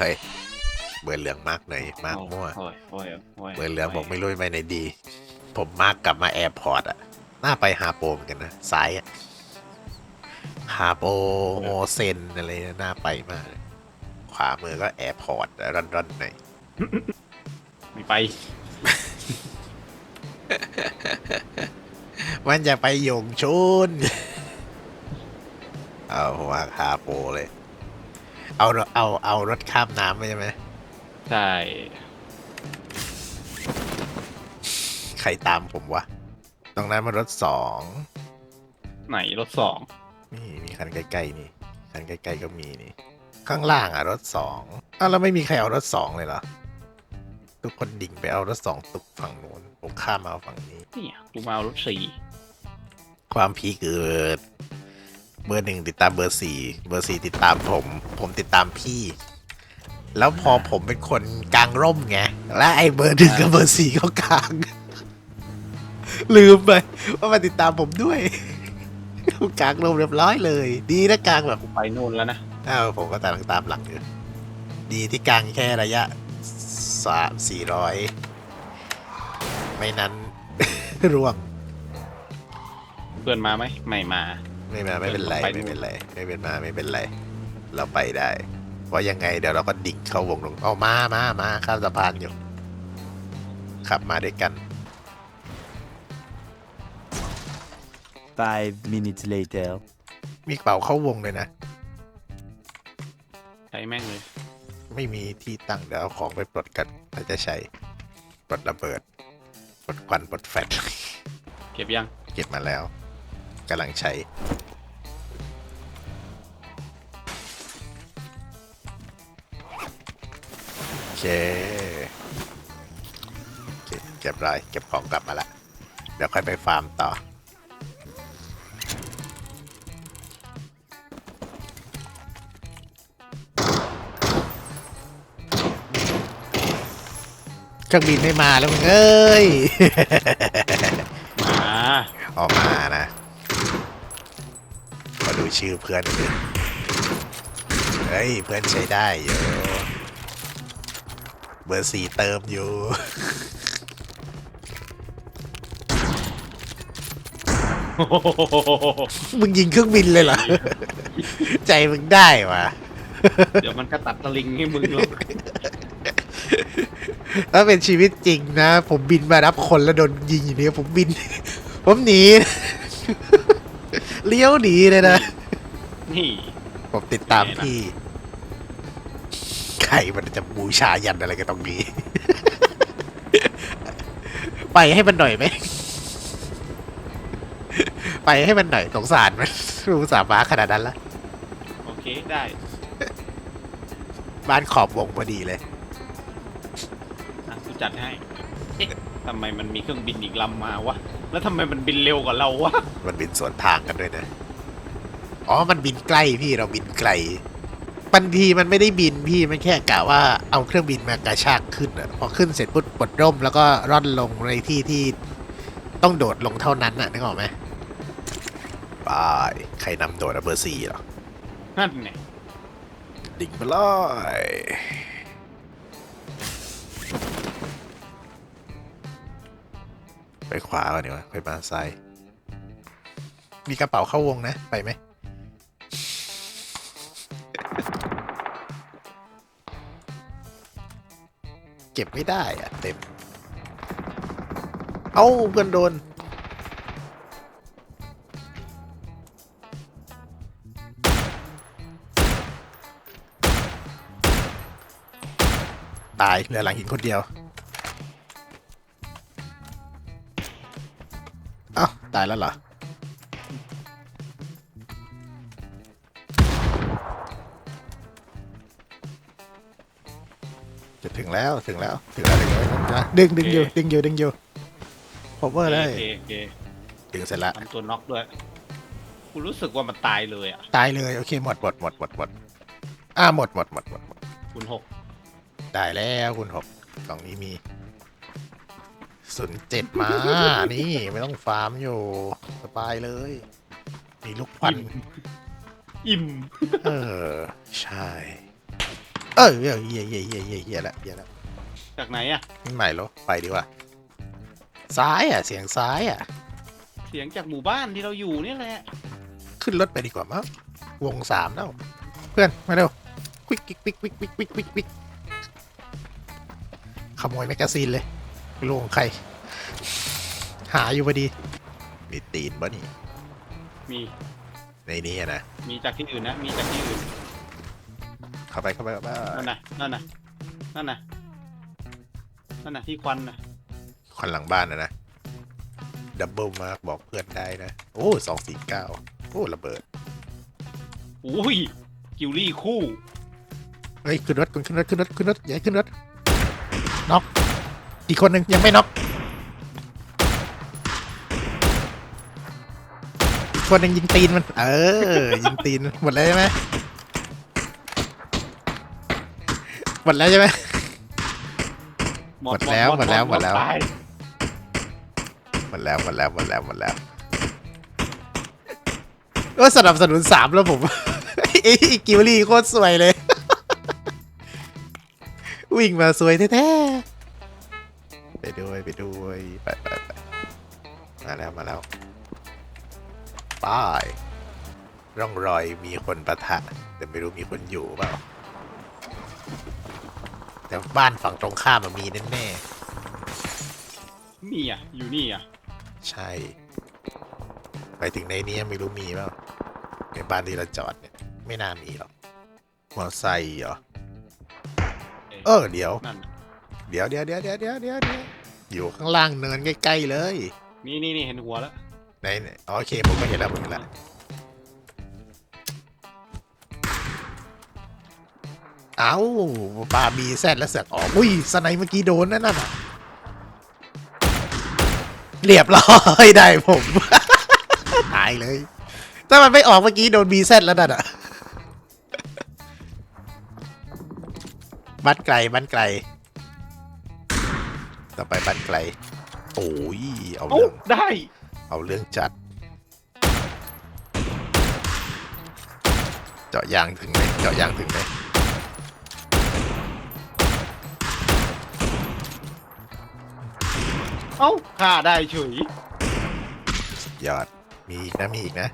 เฮ้ยเบอร์เหลืองมากหน่อยมากมั่วโอ้ยโอ้ยโอ้ยเบอร์เหลืองบอกไม่รู้ไปไหนดี ผมมากกลับมาแอร์พอร์ตอะน่าไปฮาโปเหมือนกันนะซ้ายอะฮาโปโมเซนอะไรเนี่ยน่าไปมากเลยขวามือก็แอร์พอร์ตรันรันๆหน่อยไม่ไป มันจะไปหยงชุนเอาว่าฮาโปเลย เอาเอาเอารถข้ามน้ำไปใช่ไหมใช่ ใครตามผมวะ ตรงนั้นมันรถสองไหนรถสองนี่มีคันใกล้ๆนี่ คันใกล้ๆก็มีนี่ ข้างล่างอะรถสองอ้าวแล้วไม่มีใครเอารถสองเลยเหรอ ทุกคนดิ่งไปเอารถสองตุกฝั่งนู้นผมข้ามมาเอาฝั่งนี้ เนี่ยกูมาเอารถสี่ความพีคคือ เบอร์หนึ่งติดตามเบอร์สี่เบอร์สี่ติดตามผม ผมติดตามพี่ แล้วพอผมเป็นคนกลางร่มไง และไอ้เบอร์หนึ่งกับเบอร์สี่ก็กลาง ลืมไปว่ามาติดตามผมด้วยกลางร่มเรียบร้อยเลย ดีนะกลางแบบกูไปนู่นแล้วนะอ้าวผมก็ตามตามหลังอยู่ดีที่กลางแค่ระยะสามสี่ร้อยไม่นั้นร่วงเพื่อนมาไหมไม่มา ไม่มาไม่เป็นไรไปไม่เป็นไรไม่เป็นมาไม่เป็นไร เราไปได้ เพราะยังไงเดี๋ยวเราก็ดิ่งเข้าวงลงเอามามามาข้ามสะพานอยู่ ขับมาด้วยกัน Five minutes later. มีกระเป๋าเข้าวงเลยนะ ใช้แม่งเลย ไม่มีที่ตั้งเดี๋ยวเอาของไปปลดกันถ้าจะใช้ปลดระเบิดปลดควันปลดแฟลชเก็บยัง เก็บมาแล้วกำลังใช้ เคเก็บเก็บร้อยเก็บของกลับมาละ เดี๋ยวค่อยไปฟาร์มต่อ เครื่องบินไม่มาแล้วมึงเอ้ย มาออกมานะมาดูชื่อเพื่อนดิเฮ้ย เพื่อนใช้ได้อยู่เบอร์สี่เติมอยู่ มึงยิงเครื่องบินเลยเหรอ ใจมึงได้วะเดี๋ยวมันก็ตัดสลิงให้มึงหรอกถ้าเป็นชีวิตจริงนะ ผมบินมารับคนแล้วโดนยิงอย่างนี้ผมบิน ผมหนี เลี้ยวหนีเลยนะ นี่ ผมติดตามพี่ใครมันจะบูชายันอะไรกันตรงนี้ ไปให้มันหน่อยไหม ไปให้มันหน่อยสงสารมันรู้สามาขนาดนั้นละโอเคได้บ้านขอบวงพอดีเลยอะกูจัดให้เอ๊ะทำไมมันมีเครื่องบินอีกลำมาวะ แล้วทำไมมันบินเร็วกว่าเราวะ มันบินสวนทางกันด้วยนะ อ๋อ มันบินใกล้พี่เราบินไกล บางทีมันไม่ได้บินพี่มันแค่กะว่าเอาเครื่องบินมากระชากขึ้นอะพอขึ้นเสร็จปุ๊บปลดร่มแล้วก็ร่อนลงในที่ที่ต้องโดดลงเท่านั้นน่ะนึกออกไหมไปใครนำโดดอะเบอร์สี่เหรอ นั่นไงดิ่งไปเลยไปขวาก่อนดีกว่าไปมาซ้ายมีกระเป๋าเข้าวงนะ ไปไหม เก็บไม่ได้อะเต็ม เอ้าเพื่อนโดน ตายเหลือหลังหินคนเดียว เอ้า ตายแล้วเหรอ จะถึงแล้วถึงแล้วถึงแล้วถึงแล้วนะดึงดึงอยู่ดึงอยู่ดึงอยู่ผมว่าได้โอเคโอเคดึงเสร็จแล้วทำตัวน็อกด้วยกูรู้สึกว่ามันตายเลยอะตายเลยโอเคหมดหมดหมดหมดหมดอ่าหมดหมดหมดหมดหมดคุณหกได้แล้วคุณหกกล่องนี้มีศูนย์เจ็ดมา นี่ไม่ต้องฟาร์มอยู่สบายเลยมีลูกควันอิ่ม เออ ใช่ เออเออเหี้ยเหี้ยเหี้ยเหี้ยเหี้ล้วจากไหนอะไม่ใหม่หรอไปดีกว่าซ้ายอะ เสียงซ้ายอะ เสียงจากหมู่บ้านที่เราอยู่นี่แหละขึ้นรถไปดีกว่ามั้งวงสามแล้วเพื่อนมาเร็วควิกควิกควิกควิกควิกควิกวิกขโมยแมกกาซีนเลยไม่รู้ของใคร หาอยู่พอดีมีตีนบ่นี่มีในนี้นะ มีจากที่อื่นนะ มีจากที่อื่น เข้าไปเข้าไปเข้าไปนั่นนะนั่นนะนั่นนะนั่นนะที่ควันนะควันหลังบ้านนะนะดับเบิลมาร์กบอกเพื่อนได้นะ โอ้สองสี่เก้าโอ้ระเบิดอุ้ยกิวลี่คู่เฮ้ยขึ้นรถคุณขึ้นรถขึ้นรถขึ้นรถอย่าให้ขึ้นรถน็อกอีกคนหนึ่งยังไม่น็อกอีกคนหนึ่งยิงตีนมัน เออ ยิงตีนหมดแล้วใช่ไหมห มดแล้วใช่ไหม หมดแล้วหมดแล้วหมดแล้ว ตายหมดแล้วหมดแล้วหมดแล้วหมดแล้วก็สนับสนุนสามแล้วผม ไอ้ไอ้กิวลี่โคตรสวยเลย วิ่งมาสวยแท้ๆไปด้วยไปด้วยไปไปไปมาแล้วมาแล้วไป้ายร่องรอยมีคนประทะ แต่ไม่รู้มีคนอยู่เปล่า แต่บ้านฝั่งตรงข้ามมันมีแน่นี่อะ อยู่นี่อะ ๆใช่ ไปถึงในนี้ไม่รู้มีเปล่าในบ้านที่เราจอดเนี่ย ไม่น่ามีหรอกมอไซค์เหรอ เออเดี๋ยว นั่นน่ะเดี๋ยวเดี๋ยวเดี๋ยวเดี๋ยวเดี๋ยวเดี๋ยวเดี๋ยวอยู่ข้างล่างเนินใกล้ๆเลย นี่นี่นี่เห็นหัวแล้ว ไหนไหนอ๋อโอเคผมก็เห็นแล้วผมเห็นแล้ว เอ้าปาบีแซดแล้วเสือกออกอุ้ยสไนเมื่อกี้โดนนั่นน่ะเรียบร้อยได้ผม ตายเลย ถ้ามันไม่ออกเมื่อกี้โดนบีแซดแล้วนั่นอะบ้านไกลบ้านไกล ต่อไปบ้านไกล โอ้ยเอาเอ้าเรื่องได้ เอาเรื่องจัด เจาะยางถึงไหมเจาะยางถึงไหม เอ้าฆ่าได้เฉยยอด มีอีกนะ มีอีกนะ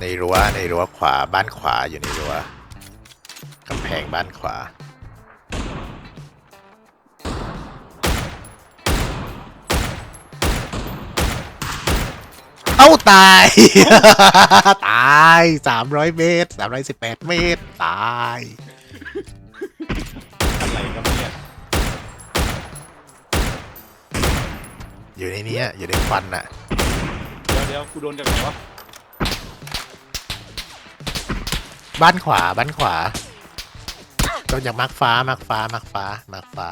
ในรั้วในรั้วขวาบ้านขวาอยู่ในรั้วกำแพงบ้านขวา เอ้าตาย ตายสามร้อยเมตรสามร้อยสิบแปดเมตร ตาย อยู่ในเนี้ยอยู่ในควันน่ะเดี๋ยวเดี๋ยวกูโดนจากไหนวะบ้านขวาบ้านขวาโดนจากมาร์กฟ้ามาร์กฟ้ามาร์กฟ้ามาร์กฟ้า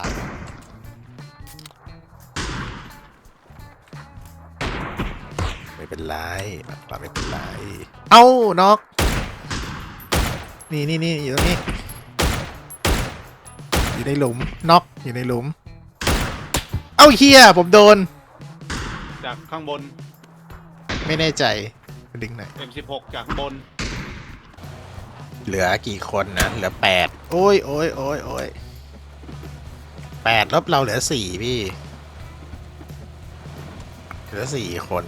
ไม่เป็นไรมาร์กฟ้าไม่เป็นไรเอ้านอกนี่นี่นี่อยู่ตรงนี้อยู่ในหลุมนอกอยู่ในหลุม เอ้าเฮียผมโดน จากข้างบน ไม่แน่ใจดึงหน่อย M16 จากข้างบน เหลือกี่คนนะ เหลือแปดโอ้ยโอ้ยโอ้ยโอ้ยแปดลบเราเหลือสี่พี่ เหลือสี่คน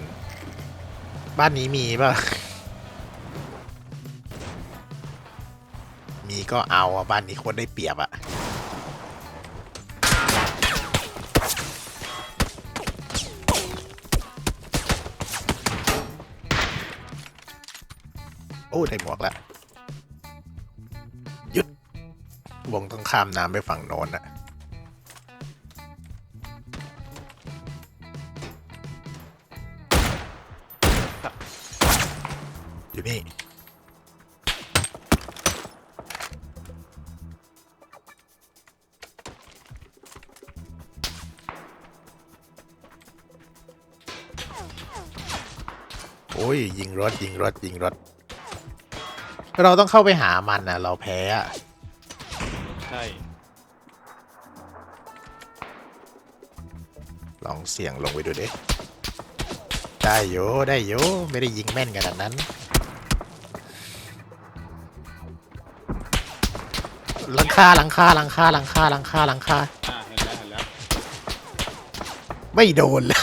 บ้านนี้มีป่ะ มีก็เอาอะบ้านนี้คนได้เปรียบอะ อ้ได้หมวกแล้วหยุดวงต้องข้ามน้ำไปฝั่งโน้นอะอยู่นี่โอ้ยยิงรถยิงรถยิงรถ เราต้องเข้าไปหามันนะเราแพ้อะใช่ลองเสี่ยงลงไปดูดิได้โยได้โยไม่ได้ยิงแม่นขนาดนั้นหลังคาหลังคาหลังคาหลังคาหลังคาหลังคาอ่าเห็นแล้วเห็นแล้วไม่โดนเลย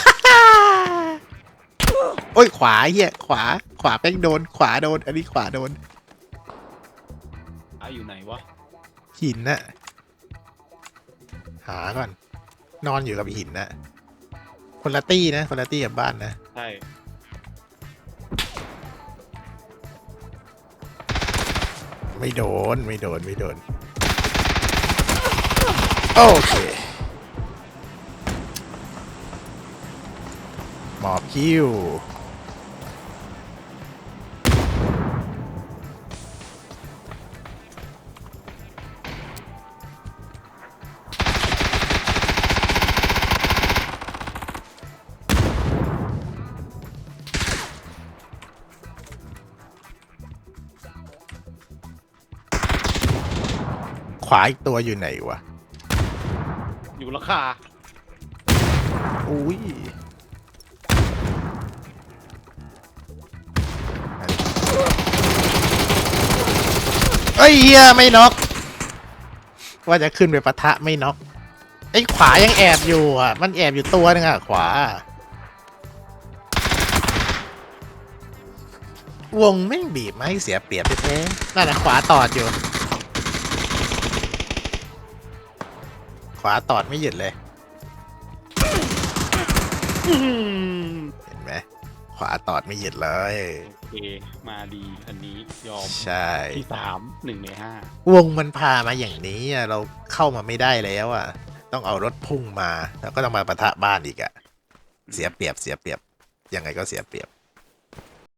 โอ้ยขวาเฮียขวาขวาแป้งโดน ขวาโดน อันนี้ขวาโดนอ่าอยู่ไหนวะ หินน่ะ หาก่อน นอนอยู่กับหินน่ะ คนละตี้นะ คนละตี้กับบ้านนะ ใช่ ไม่โดน ไม่โดน ไม่โดน โอเค หมอบคิว ขวาอีกตัวอยู่ไหนวะ อยู่ราคาอุ้ยเอ้ยเฮียไม่น็อกว่าจะขึ้นไปปะทะไม่น็อกไอ้ขวายังแอบอยู่อะ มันแอบอยู่ตัวนึงอะ ขวา วงแม่งบีบมาให้เสียเปรียบแท้ๆนั่นนะขวาตอดอยู่ วาตอดไม่หยุดเลยเห็นไหมขวาตอดไม่หยุดเลย โอเค มาดีอันนี้ยอมใช่ ที่สามหนึ่งในห้าวงมันพามาอย่างนี้อะเราเข้ามาไม่ได้แล้วอะ ต้องเอารถพุ่งมา แล้วก็ต้องมาปะทะบ้านอีกอะ เสียเปรียบเสียเปรียบ ยังไงก็เสียเปรียบ